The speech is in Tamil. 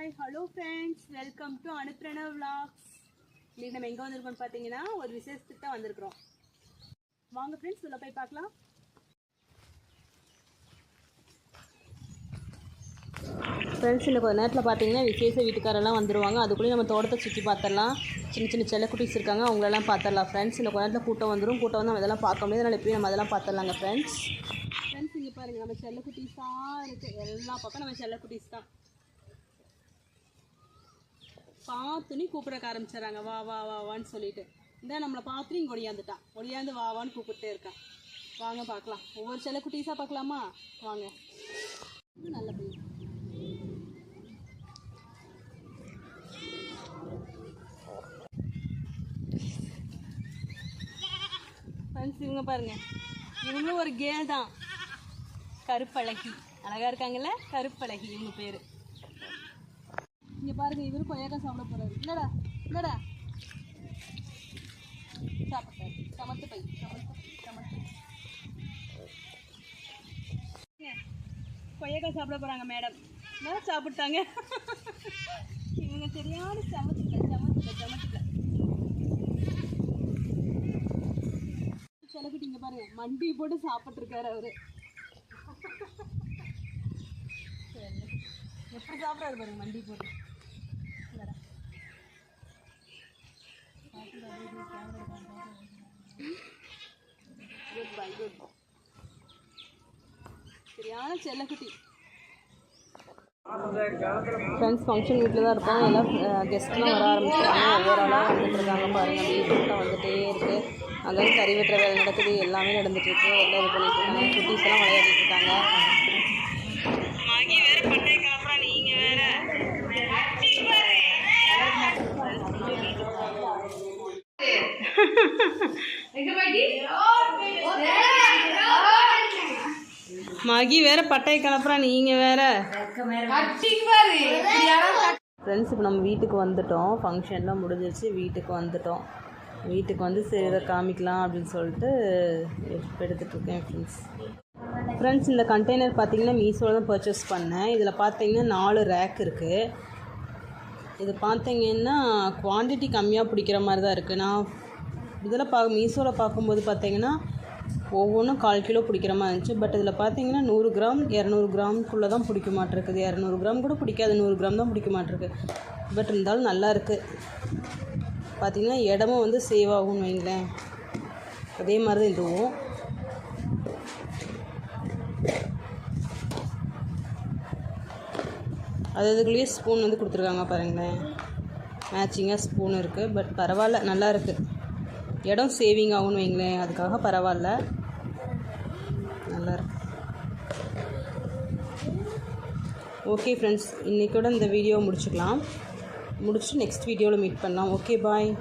Hi hello friends welcome to அனுப்பிரண vlogs இன்னைக்கு நம்ம எங்கே வந்திருக்கோம்னு பார்த்தீங்கன்னா ஒரு விசேஷத்துக்கு தான் வந்திருக்கிறோம். வாங்க ஃப்ரெண்ட்ஸ் உள்ள போய் பார்க்கலாம். ஃப்ரெண்ட்ஸ் இந்த கொஞ்ச நேரத்தில் பார்த்தீங்கன்னா விசேஷ வீட்டுக்காரெல்லாம் வந்துடுவாங்க அதுக்குள்ளேயும் நம்ம தோட்டத்தை சுற்றி பார்த்துடலாம் சின்ன சின்ன செல்லக்குட்டீஸ் இருக்காங்க அவங்களெல்லாம் பார்த்துடலாம் ஃப்ரெண்ட்ஸ் இந்த கொஞ்ச நேரத்தில் கூட்டம் வந்துடும் கூட்டம் வந்து நம்ம இதெல்லாம் பார்க்க முடியாது. அதனால் எப்பயும் நம்ம அதெல்லாம் பார்த்துடலாங்க ஃப்ரெண்ட்ஸ் ஃப்ரெண்ட்ஸ் இங்கே பாருங்கள் நம்ம செல்லக்குட்டிஸாக இருக்குது எல்லா பக்கம் நம்ம செல்லக்குட்டிஸ் தான். பார்த்துனே கூப்பிடக்க ஆரம்பிச்சிடறாங்க. வா வா வா வான்னு சொல்லிட்டு. இந்த நம்மளை பார்த்துட்டு இங்கே ஒடியாந்துட்டான் ஒடியாந்து வா வான்னு கூப்பிட்டே இருக்கான் வாங்க பார்க்கலாம். ஒவ்வொரு செல்லக்குட்டீஸாக பார்க்கலாமா? வாங்க. நல்ல பையன். ஃப்ரெண்ட்ஸ் இவங்க பாருங்க. இவங்களும் ஒரு கேள் தான். கருப்பழகி. அழகா இருக்காங்கல்ல? கருப்பழகி இவங்க பேர். இங்க பாருங்க இவரு கொய்யாக்கா சாப்பிட போறாரு. இல்லடா இல்லடா சாப்பிட்டாரு சமத்து பை சமத்து சமத்து கொய்யாக்கா சாப்பிட போறாங்க மேடம். என்ன சாப்பிட்டாங்க? இவங்க சரியான சமத்துல சமத்துல சமத்துல செலக்குட்டி இங்க பாருங்க மண்டி போட்டு சாப்பிட்டு இருக்காரு அவரு. சரி. எப்படி சாப்பிட்றாரு பாருங்க மண்டி போட்டு? குட் பை குட் சரியான செல்லக்குட்டி. ஃப்ரெண்ட்ஸ் ஃபங்க்ஷன் வீட்டில் தான் இருப்பாங்க. எல்லாம் கெஸ்ட்லாம் வர ஆரம்பிச்சிட்டாங்க. ஒவ்வொரு ஆளாக வந்துட்டுருக்காங்க பாருங்கள் அப்படியே கூட்டம் இருக்குது அதாவது கறி வெட்டுற வேலை நடக்குது. எல்லாமே நடந்துட்டு எல்லாம் இது பண்ணிட்டு இருக்காங்க. குட்டீஸ்லாம் விளையாடிட்டு இருக்காங்க. மகி வேற பட்டையை கிளப்புறா நீங்க வேற. ஃப்ரெண்ட்ஸ் இப்போ நம்ம வீட்டுக்கு வந்துட்டோம். ஃபங்க்ஷன்லாம் முடிஞ்சிருச்சு வீட்டுக்கு வந்துட்டோம். வீட்டுக்கு வந்து சரி இதை காமிக்கலாம் அப்படின்னு சொல்லிட்டு எடுத்து எடுத்துட்ருக்கேன் ஃப்ரெண்ட்ஸ் ஃப்ரெண்ட்ஸ் இந்த கண்டெய்னர் பார்த்தீங்கன்னா மீஷோவில் தான் பர்ச்சேஸ் பண்ணேன். இதில் பார்த்தீங்கன்னா நாலு ரேக் இருக்குது இது பார்த்தீங்கன்னா குவான்டிட்டி கம்மியாக பிடிக்கிற மாதிரி தான் இருக்குது நான் இதில் பா மீஷோவில் பார்க்கும்போது பார்த்தீங்கன்னா ஒவ்வொன்றும் கால் கிலோ பிடிக்கிற மாதிரி இருந்துச்சு. பட் இதில் பார்த்தீங்கன்னா நூறு கிராம் இரநூறு கிராம்குள்ளே தான் பிடிக்க மாட்டிருக்குது. இரநூறு கிராம் கூட பிடிக்காது நூறு கிராம் தான் பிடிக்க மாட்டிருக்கு. பட் இருந்தாலும் நல்லா இருக்குது பார்த்திங்கன்னா இடமும் வந்து சேவ் ஆகும்னு வைங்களேன். அதே மாதிரி தான் இதுவும். அது அதுக்குள்ளேயே ஸ்பூன் வந்து கொடுத்துருக்காங்க பாருங்களேன். மேட்சிங்காக ஸ்பூன் இருக்குது பட் பரவாயில்ல நல்லா இருக்குது இடம் சேவிங் ஆகும்னு வைங்களேன். அதுக்காக பரவாயில்ல. நல்லாயிருக்கு ஓகே ஃப்ரெண்ட்ஸ் இன்றைக்கூட இந்த வீடியோ முடிச்சுக்கலாம். முடிச்சுட்டு நெக்ஸ்ட் வீடியோவில் மீட் பண்ணலாம். Okay bye